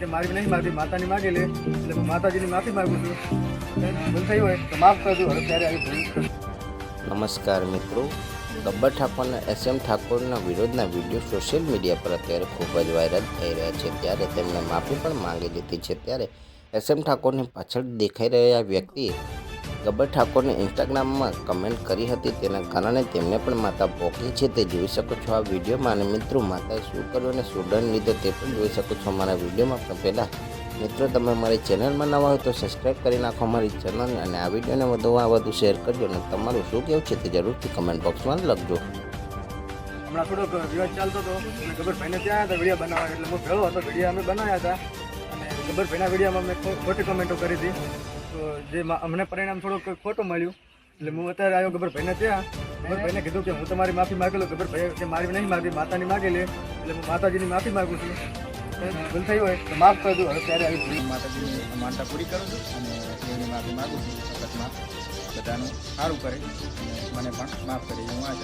તે મારી નહીં માગી માતાની માગી લે, એટલે માતાજીની માફી માગું છું. ભૂલ થઈ હોય તો માફ કરજો, હવે ત્યારે આવી ભૂલ નમસ્કાર મિત્રો. ગબ્બર ઠાકોરના એસ એમ ઠાકોરના વિરોધના વીડિયો સોશિયલ મીડિયા પર અત્યારે ખૂબ જ વાયરલ થઈ રહ્યા છે. ત્યારે તેમણે માફી પણ માંગી લીધી છે. ત્યારે એસ એમ ઠાકોરની પાછળ દેખાઈ રહ્યા વ્યક્તિએ ગબ્બર ઠાકોરને ઇન્સ્ટાગ્રામમાં કમેન્ટ કરી હતી. તેના કારણે તેમને પણ માતા પોકી છે. તે જોઈ શકો છો આ વિડીયોમાં અને મિત્રો માતાએ શું કર્યું અને શું દંડ લીધો તે પણ જોઈ શકો છો અમારા વિડીયોમાં. પણ પહેલાં મિત્રો તમે અમારી ચેનલમાં નવા હોય તો સબસ્ક્રાઈબ કરી નાખો અમારી ચેનલ અને આ વિડીયોને વધુમાં વધુ શેર કરજો અને તમારું શું કહેવું છે તે જરૂરથી કમેન્ટ બોક્સમાં લખજો. હમણાં થોડોક વિવાદ ચાલતો હતો અને ગબ્બરભાઈને ત્યાં હતા વીડિયો બનાવવા એટલે હું ભેળો હતો. વીડિયો અમે બનાવ્યા હતા. અને પહેલાં વિડીયોમાં મેં ખોટી કમેન્ટો કરી હતી. તો જે અમને પરિણામ થોડુંક ખોટું મળ્યું. એટલે હું અત્યારે આવ્યો ગબર ભાઈને ત્યાં. ગબ્બરભાઈને કીધું કે હું તમારી માફી માગી લઉં ભાઈ કે મારી નહીં માગી, માતાની માગી લે એટલે હું માતાજીની માફી માગું છું. ભૂલ થઈ હોય તો માફ કરજો હવે ત્યારે આવી ભૂલ? માતાજીની માનતા પૂરી કરું છું અને એની માફી માગું છું. વખતમાં બધાનું સારું કરે. મને પણ માફ કરી હું આ